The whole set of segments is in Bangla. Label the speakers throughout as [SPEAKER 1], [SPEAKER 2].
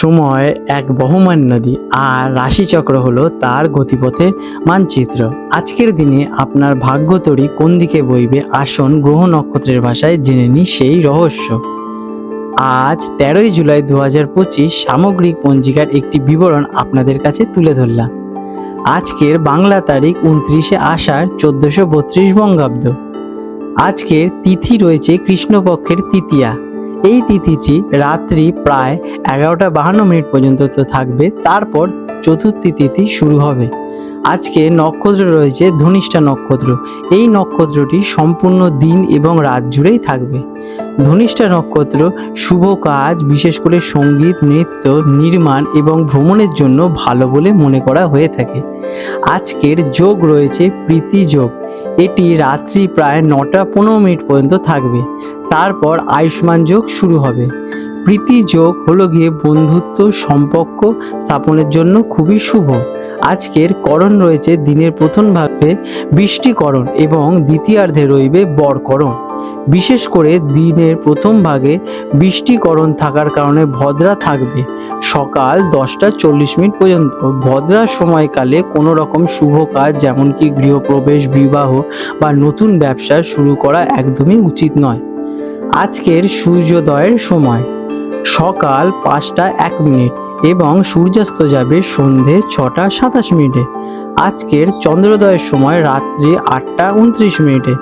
[SPEAKER 1] সময় এক বহমান নদী আর রাশিচক্র হলো তার গতিপথের মানচিত্র। আজকের দিনে আপনার ভাগ্যতরী কোন দিকে বইবে আসন গ্রহ নক্ষত্রের ভাষায় জেনে নিই সেই রহস্য। আজ তেরোই জুলাই দু হাজার পঁচিশ সামগ্রিক পঞ্জিকার একটি বিবরণ আপনাদের কাছে তুলে ধরলাম। আজকের বাংলা তারিখ উনত্রিশে আষাঢ় চোদ্দশো বত্রিশ বঙ্গাব্দ। আজকের তিথি রয়েছে কৃষ্ণপক্ষের তৃতীয়া। এই তিথিটি রাত্রি প্রায় এগারোটা বাহান্ন মিনিট পর্যন্ত তো থাকবে। তারপর চতুর্থী তিথি শুরু হবে। আজকে নক্ষত্র রয়েছে ধনিষ্ঠা নক্ষত্র। এই নক্ষত্রটি সম্পূর্ণ দিন এবং রাত জুড়েই থাকবে। ধনিষ্ঠা নক্ষত্র শুভ কাজ, বিশেষ করে সংগীত, নৃত্য, নির্মাণ এবং ভ্রমণের জন্য ভালো বলে মনে করা হয়ে থাকে। আজকের যোগ রয়েছে প্রীতি যোগ। এটি রাত্রি প্রায় নটা পনেরো মিনিট পর্যন্ত থাকবে। তারপর আয়ুষ্মান যোগ শুরু হবে। প্রীতি যোগ হলো গিয়ে বন্ধুত্ব সম্পর্ক স্থাপনের জন্য খুবই শুভ। আজকের করণ রয়েছে দিনের প্রথম ভাগে বৃষ্টিকরণ এবং দ্বিতীয়ার্ধে রইবে বরকরণ। বিশেষ করে দিনের প্রথম ভাগে বৃষ্টিকরণ থাকার কারণে ভদ্রা থাকবে। সকাল দশটা চল্লিশ মিনিট পর্যন্ত। ভদ্রার সময়কালে কোনো রকম শুভ কাজ যেমন কি গৃহপ্রবেশ, বিবাহ বা নতুন ব্যবসা শুরু করা একদমই উচিত নয়। আজকের সূর্যোদয়ের সময়। সকাল পাঁচটা এক মিনিট এবং সূর্যাস্ত যাবে সন্ধে ছটা সাতাশ মিনিটে। আজকের চন্দ্রোদয়ের সময় রাত্রি আটটা উনত্রিশ মিনিটে।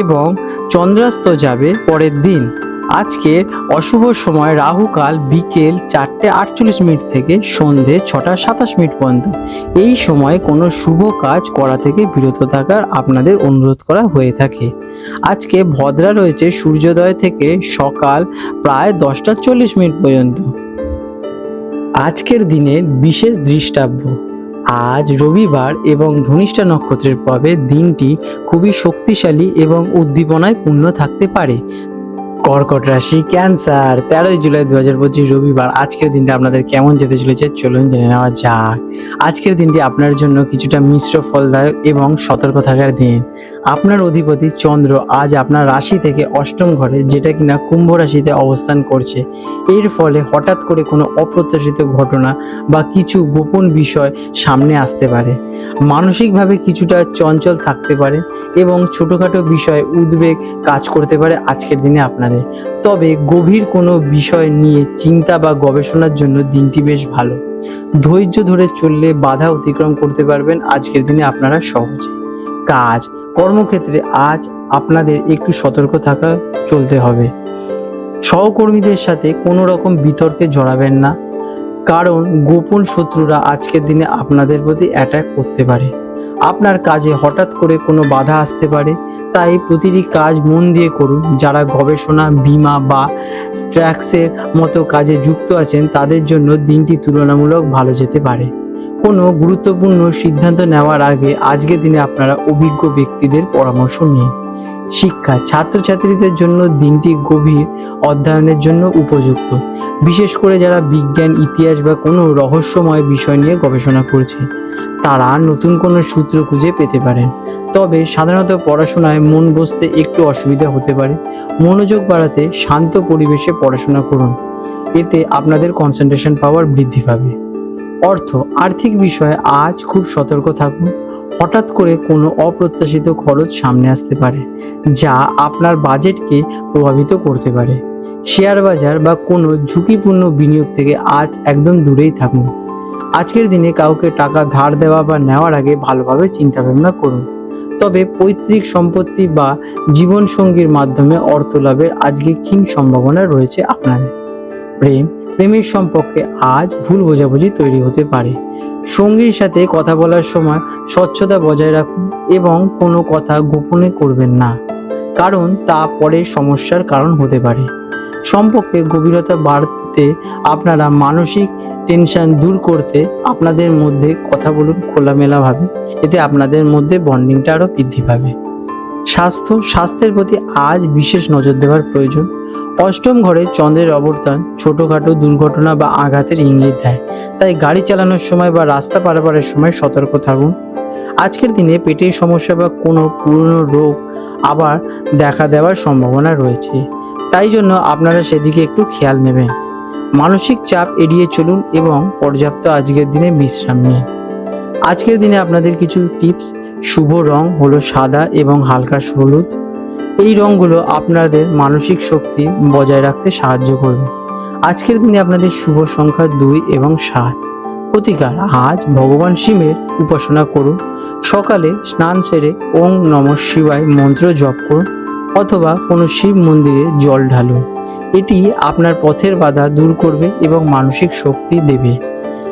[SPEAKER 1] এবং চন্দ্রাস্ত যাবে পরের দিন। আজকের অশুভ সময়, রাহুকাল বিকেল চারটে আটচল্লিশ মিনিট থেকে সন্ধে ছটা সাতাশ মিনিট পর্যন্ত। এই সময় কোনো শুভ কাজ করা থেকে বিরত থাকার আপনাদের অনুরোধ করা হয়ে থাকে। আজকে ভদ্রা রয়েছে সূর্যোদয় থেকে সকাল প্রায় দশটা চল্লিশ মিনিট পর্যন্ত। আজকের দিনের বিশেষ দৃষ্টাব্য আজ রবিবার এবং ধনিষ্ঠা নক্ষত্রের প্রভাবে দিনটি খুবই শক্তিশালী এবং উদ্দীপনায় পূর্ণ থাকতে পারে। কর্কট রাশি, ক্যান্সার। তেরোই জুলাই দু হাজার পঁচিশ রবিবার। আজকের দিনটা আপনাদের কেমন যেতে চলেছে? চলুন জেনে নেওয়া যাক। আজকের দিনটি আপনার জন্য কিছুটা মিশ্র ফলদায়ক এবং সতর্ক থাকার দিন। আপনার অধিপতি চন্দ্র আজ আপনার রাশি থেকে অষ্টম ঘরে, যেটা কিনা কুম্ভ রাশিতে অবস্থান করছে। এর ফলে হঠাৎ করে কোনো অপ্রত্যাশিত ঘটনা বা কিছু গোপন বিষয় সামনে আসতে পারে। মানসিকভাবে কিছুটা চঞ্চল থাকতে পারে এবং ছোটোখাটো বিষয়ে উদ্বেগ কাজ করতে পারে আজকের দিনে আপনাদের। তবে গভীর কোনো বিষয় নিয়ে চিন্তা বা গবেষণার জন্য দিনটি বেশ ভালো। ধৈর্য ধরে চললে বাধা অতিক্রম করতে পারবেন আজকের দিনে আপনারা সহজে। কাজ, কর্মক্ষেত্রে আজ আপনাদের একটু সতর্ক থাকা চলতে হবে। সহকর্মীদের সাথে কোনো রকম বিতর্কে জড়াবেন না। কারণ গোপন শত্রুরা আজকের দিনে আপনাদের প্রতি অ্যাটাক করতে পারে। আপনার কাজে হঠাৎ করে কোনো বাধা আসতে পারে, তাই প্রতিটি কাজ মন দিয়ে করুন। যারা গবেষণা, বিমা বা ট্যাক্সের মতো কাজে যুক্ত আছেন, তাদের জন্য দিনটি তুলনামূলক ভালো যেতে পারে। কোনো গুরুত্বপূর্ণ সিদ্ধান্ত নেওয়ার আগে আজকের দিনে আপনারা অভিজ্ঞ ব্যক্তিদের পরামর্শ নিন। শিক্ষা ছাত্রছাত্রীদের জন্য দিনটি গভীর অধ্যয়নের জন্য উপযুক্ত। বিশেষ করে যারা বিজ্ঞান, ইতিহাস বা কোনো রহস্যময় বিষয় নিয়ে গবেষণা করছে, তারা নতুন কোনো সূত্র খুঁজে পেতে পারেন। তবে সাধারণত পড়াশোনায় মন বসতে একটু অসুবিধা হতে পারে। মনোযোগ বাড়াতে শান্ত পরিবেশে পড়াশোনা করুন। এতে আপনাদের কনসেন্ট্রেশন পাওয়ার বৃদ্ধি পাবে। অর্থ, আর্থিক বিষয়ে আজ খুব সতর্ক থাকুন। হঠাৎ করে কোনো অপ্রত্যাশিত খরচ সামনে আসতে পারে, যা আপনার বাজেটকে প্রভাবিত করতে পারে। শেয়ার বাজার বা কোনো ঝুঁকিপূর্ণ বিনিয়োগ থেকে আজ একদম দূরেই থাকুন। আজকের দিনে কাউকে টাকা ধার দেওয়া বা নেওয়ার আগে ভালোভাবে চিন্তা ভাবনা করুন। তবে পৈতৃক সম্পত্তি বা জীবনসঙ্গীর মাধ্যমে অর্থ লাভের আজকে ক্ষীণ সম্ভাবনা রয়েছে আপনাদের। প্রেম, প্রেমের সম্পর্কে আজ ভুল বোঝাবুঝি তৈরি হতে পারে। সঙ্গীর সাথে কথা বলার সময় স্বচ্ছতা বজায় রাখুন এবং কোনো কথা গোপনে করবেন না, কারণ তা পরে সমস্যার কারণ হতে পারে। সম্পর্কে গভীরতা বাড়তে আপনারা মানসিক টেনশন দূর করতে আপনাদের মধ্যে কথা বলুন খোলামেলাভাবে, এতে আপনাদের মধ্যে বন্ডিংটা আরও বৃদ্ধি পাবে। স্বাস্থ্য, স্বাস্থ্যের প্রতি আজ বিশেষ নজর দেওয়ার প্রয়োজন। অষ্টম ঘরে চন্দ্রের অবস্থান ছোটোখাটো দুর্ঘটনা বা আঘাতের ইঙ্গিত দেয়। তাই গাড়ি চালানোর সময় বা রাস্তা পারাপারের সময় সতর্ক থাকুন। আজকের দিনে পেটের সমস্যা বা কোনো পুরনো রোগ আবার দেখা দেওয়ার সম্ভাবনা রয়েছে। তাই জন্য আপনারা সেদিকে একটু খেয়াল নেবেন। মানসিক চাপ এড়িয়ে চলুন এবং পর্যাপ্ত আজকের দিনে বিশ্রাম নিন। আজকের দিনে আপনাদের কিছু টিপস শুভ রং হলো সাদা এবং হালকা হলুদ। এই রঙগুলো আপনাদের মানসিক শক্তি বজায় রাখতে সাহায্য করবে। আজকের দিনে আপনাদের শুভ সংখ্যা দুই এবং সাত। প্রতিকার, আজ ভগবান শিবের উপাসনা করুন। সকালে স্নান সেরে ওং নম শিবায় মন্ত্র জপ করুন অথবা কোনো শিব মন্দিরে জল ঢালুন। এটি আপনার পথের বাধা দূর করবে এবং মানসিক শক্তি দেবে।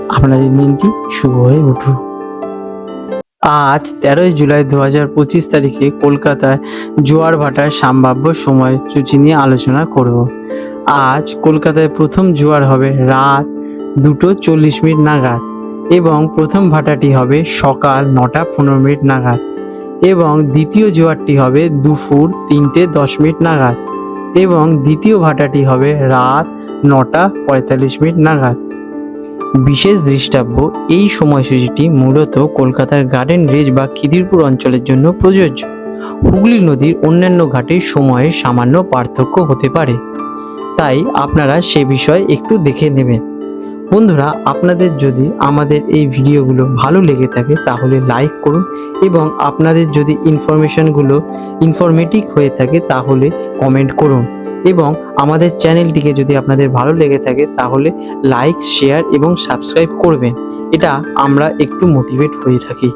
[SPEAKER 1] আপনাদের দিনটি শুভ হয়ে উঠুক। আজ তেরোই জুলাই দু হাজার পঁচিশ তারিখে কলকাতায় জোয়ার ভাটার সম্ভাব্য সময়সূচি নিয়ে আলোচনা করব। আজ কলকাতায় প্রথম জোয়ার হবে রাত দুটো চল্লিশ মিনিট নাগাদ এবং প্রথম ভাটাটি হবে সকাল নটা পনেরো মিনিট নাগাদ এবং দ্বিতীয় জোয়ারটি হবে দুপুর তিনটে দশ মিনিট নাগাদ এবং দ্বিতীয় ভাটাটি হবে রাত নটা পঁয়তাল্লিশ মিনিট নাগাদ। বিশেষ দৃষ্টাব্য এই সময়সূচিটি মূলত কলকাতার গার্ডেন রেজ বা খিদিরপুর অঞ্চলের জন্য প্রযোজ্য। হুগলি নদীর অন্যান্য ঘাটের সময়ে সামান্য পার্থক্য হতে পারে। তাই আপনারা সে বিষয়ে একটু দেখে নেবেন। বন্ধুরা, আপনাদের যদি আমাদের এই ভিডিওগুলো ভালো লেগে থাকে তাহলে লাইক করুন এবং আপনাদের যদি ইনফরমেশনগুলো ইনফরমেটিভ হয়ে থাকে তাহলে কমেন্ট করুন। এবং আমাদের চ্যানেলটিকে যদি আপনাদের ভালো লেগে থাকে, তাহলে লাইক, শেয়ার এবং সাবস্ক্রাইব করবেন। এটা আমরা একটু মোটিভেট হয়ে থাকি।